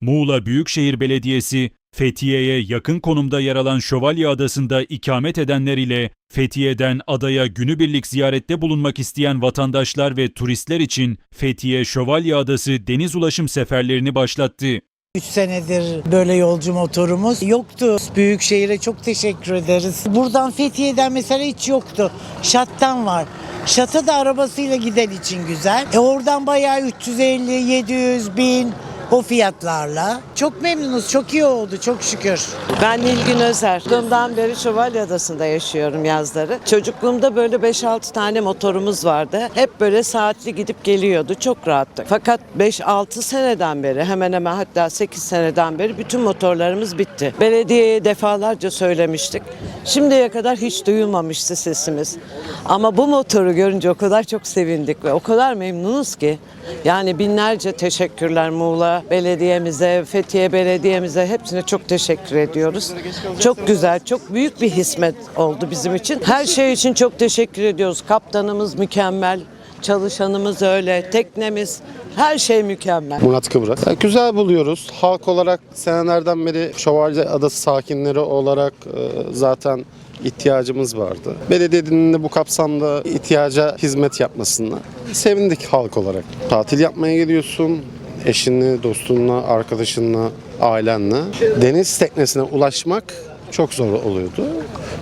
Muğla Büyükşehir Belediyesi, Fethiye'ye yakın konumda yer alan Şövalye Adası'nda ikamet edenler ile Fethiye'den adaya günübirlik ziyarette bulunmak isteyen vatandaşlar ve turistler için Fethiye Şövalye Adası deniz ulaşım seferlerini başlattı. 3 senedir böyle yolcu motorumuz yoktu. Büyükşehir'e çok teşekkür ederiz. Buradan Fethiye'den mesela hiç yoktu. Şat'tan var. Şat'a da arabasıyla giden için güzel. E oradan bayağı 350, 700, 1000 o fiyatlarla. Çok memnunuz, çok iyi oldu çok şükür. Ben Nilgün Özer. Çocukluğumdan beri Şövalye Adası'nda yaşıyorum yazları. Çocukluğumda böyle 5-6 tane motorumuz vardı. Hep böyle saatli gidip geliyordu. Çok rahattı. Fakat 5-6 seneden beri hemen hemen hatta 8 seneden beri bütün motorlarımız bitti. Belediyeye defalarca söylemiştik. Şimdiye kadar hiç duyulmamıştı sesimiz. Ama bu motoru görünce o kadar çok sevindik ve o kadar memnunuz ki. Yani binlerce teşekkürler Muğla Belediye'mize, Fethiye Belediye'mize hepsine çok teşekkür ediyoruz. Çok güzel, çok büyük bir hizmet oldu bizim için. Her şey için çok teşekkür ediyoruz. Kaptanımız mükemmel, çalışanımız öyle, teknemiz, her şey mükemmel. Murat Kıvrak. Ya, güzel buluyoruz. Halk olarak senelerden beri Şövalye Adası sakinleri olarak e, zaten ihtiyacımız vardı. Belediyenin de bu kapsamda ihtiyaca hizmet yapmasına sevindik halk olarak. Tatil yapmaya gidiyorsun. Eşinle, dostunla, arkadaşınla, ailenle. Deniz teknesine ulaşmak çok zor oluyordu.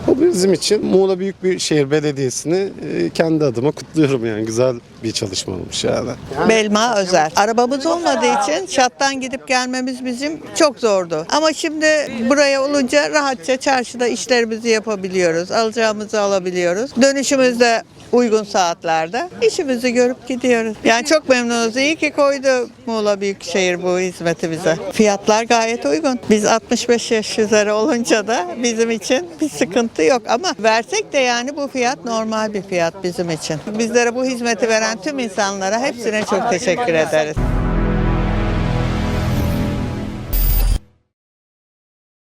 Bu bizim için Muğla Büyükşehir Belediyesi'ni e, kendi adıma kutluyorum yani güzel bir çalışma olmuş yani. Belma Özer. Arabamız olmadığı için şattan gidip gelmemiz bizim çok zordu. Ama şimdi buraya olunca rahatça çarşıda işlerimizi yapabiliyoruz. Alacağımızı alabiliyoruz. Dönüşümüzde uygun saatlerde işimizi görüp gidiyoruz. Yani çok memnunuz. İyi ki koydu Muğla Büyükşehir bu hizmeti bize. Fiyatlar gayet uygun. Biz 65 yaş üzeri olunca da bizim için bir sıkıntı yok. Ama versek de yani bu fiyat normal bir fiyat bizim için. Bizlere bu hizmeti veren tüm insanlara hepsine çok teşekkür ederiz.